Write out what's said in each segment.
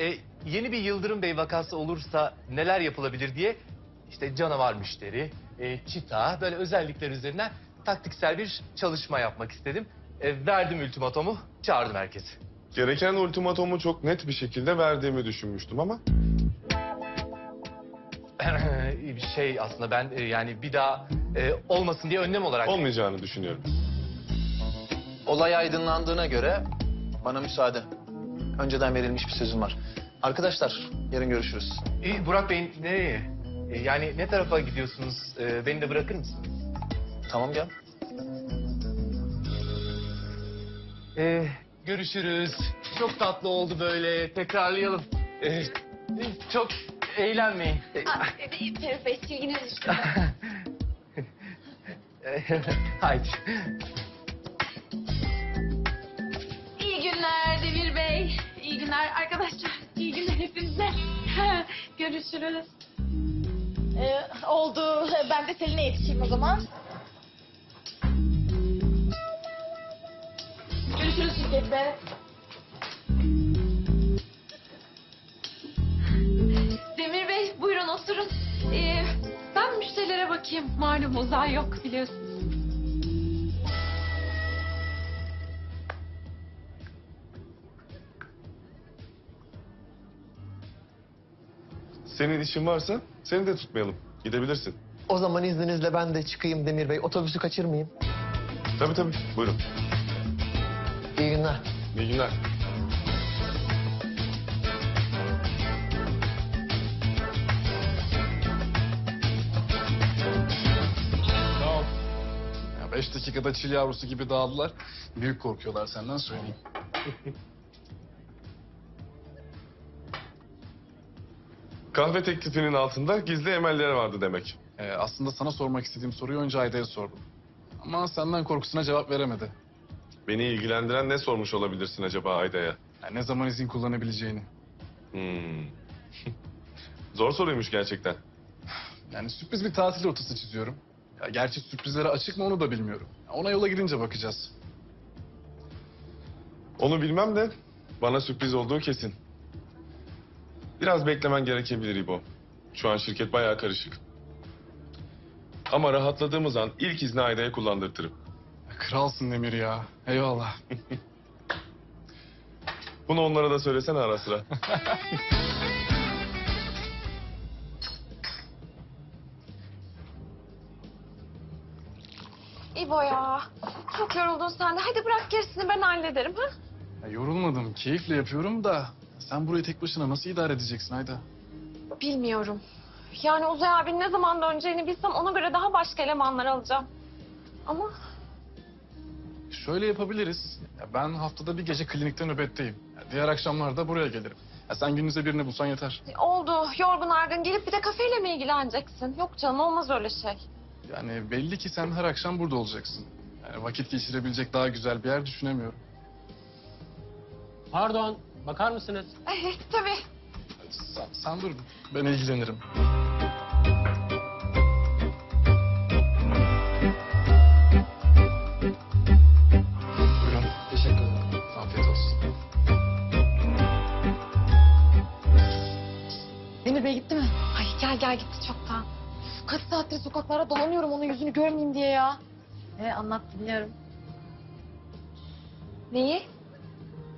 e, yeni bir Yıldırım Bey vakası olursa neler yapılabilir diye işte canavar müşteri, e, çita böyle özellikler üzerinden taktiksel bir çalışma yapmak istedim. E, verdim ultimatomu, çağırdım herkesi. Gereken ultimatomu çok net bir şekilde verdiğimi düşünmüştüm ama... bir şey aslında ben e, yani bir daha e, olmasın diye önlem olarak... Olmayacağını düşünüyorum. Olay aydınlandığına göre bana müsaade. Önceden verilmiş bir sözüm var. Arkadaşlar yarın görüşürüz. E, Burak Bey nereye? E, yani ne tarafa gidiyorsunuz? E, beni de bırakır mısınız? Tamam gel. Ee, görüşürüz. Çok tatlı oldu böyle. Tekrarlayalım. Ee, çok eğlenmeyin. Aa, Ferit Bey silginiz düştü. Haydi. Günler arkadaşlar. İyi günler hepinize. Görüşürüz. Ee, oldu. Ben de Selin'e yetişeyim o zaman. Görüşürüz şirkette. Demir Bey buyurun oturun. Ee, ben müşterilere bakayım. Malum uzay yok biliyorsunuz. Senin işin varsa seni de tutmayalım. Gidebilirsin. O zaman izninizle ben de çıkayım Demir Bey. Otobüsü kaçırmayayım. Tabii tabii. Buyurun. İyi günler. İyi günler. Sağ ol. Ya beş dakikada çil yavrusu gibi dağıldılar. Büyük korkuyorlar senden söyleyeyim. Kahve teklifinin altında gizli emelleri vardı demek. Ee, aslında sana sormak istediğim soruyu önce Ayda'ya sordum. Ama senden korkusuna cevap veremedi. Beni ilgilendiren ne sormuş olabilirsin acaba Ayda'ya? Yani ne zaman izin kullanabileceğini. Hmm. Zor soruymuş gerçekten. Yani sürpriz bir tatil rotası çiziyorum. Ya gerçi sürprizlere açık mı onu da bilmiyorum. Ya ona yola gidince bakacağız. Onu bilmem de bana sürpriz olduğu kesin. Biraz beklemen gerekebilir İbo. Şu an şirket bayağı karışık. Ama rahatladığımız an ilk izni Ayda'ya kullandırtırım. Kralsın Demir ya. Eyvallah. Bunu onlara da söylesene ara sıra. İbo ya. Çok yoruldun sen de. Hadi bırak gerisini ben hallederim. Ha? Ya yorulmadım. Keyifle yapıyorum da sen burayı tek başına nasıl idare edeceksin Ayda? Bilmiyorum. Yani Uzay abinin ne zaman döneceğini bilsem ona göre daha başka elemanlar alacağım. Ama Şöyle yapabiliriz. Ya ben haftada bir gece klinikte nöbetteyim. Ya diğer akşamlar da buraya gelirim. Ya sen gününüze birini bulsan yeter. oldu. Yorgun argın gelip bir de kafeyle mi ilgileneceksin? Yok canım olmaz öyle şey. Yani belli ki sen her akşam burada olacaksın. Yani vakit geçirebilecek daha güzel bir yer düşünemiyorum. Pardon, bakar mısınız? Eh, tabii. Sen, sen dur, ben ilgilenirim. Buyurun. Teşekkür ederim. Afiyet olsun. Demir Bey gitti mi? Ay gel gel gitti çoktan. Üf, Kaç saattir sokaklarda dolanıyorum onun yüzünü görmeyeyim diye ya. E anlat dinliyorum. Neyi?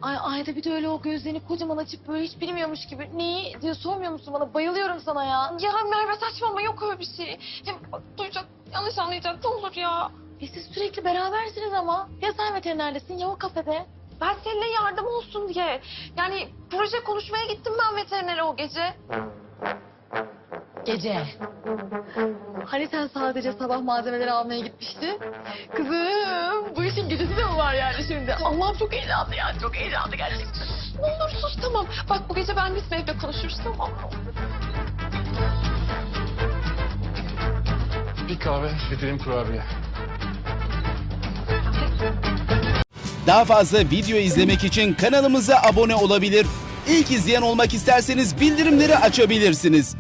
Ay Ayda bir de öyle o gözlerini kocaman açıp böyle hiç bilmiyormuş gibi. Neyi diye sormuyor musun bana? Bayılıyorum sana ya. Ya Merve saçmalama yok öyle bir şey. Hem bak duyacak yanlış anlayacak ne olur ya. E siz sürekli berabersiniz ama. Ya sen veterinerdesin ya o kafede. Ben seninle yardım olsun diye. Yani proje konuşmaya gittim ben veterinere o gece. Gece. Hani sen sadece sabah malzemeleri almaya gitmiştin? Kızım gecesi de mi var yani şimdi? Allah'ım çok heyecanlı ya çok heyecanlı gerçekten. Ne olur sus tamam. Bak bu gece ben biz evde konuşuruz tamam mı? Bir kahve, bir dilim kurabiye. Daha fazla video izlemek için kanalımıza abone olabilir. İlk izleyen olmak isterseniz bildirimleri açabilirsiniz.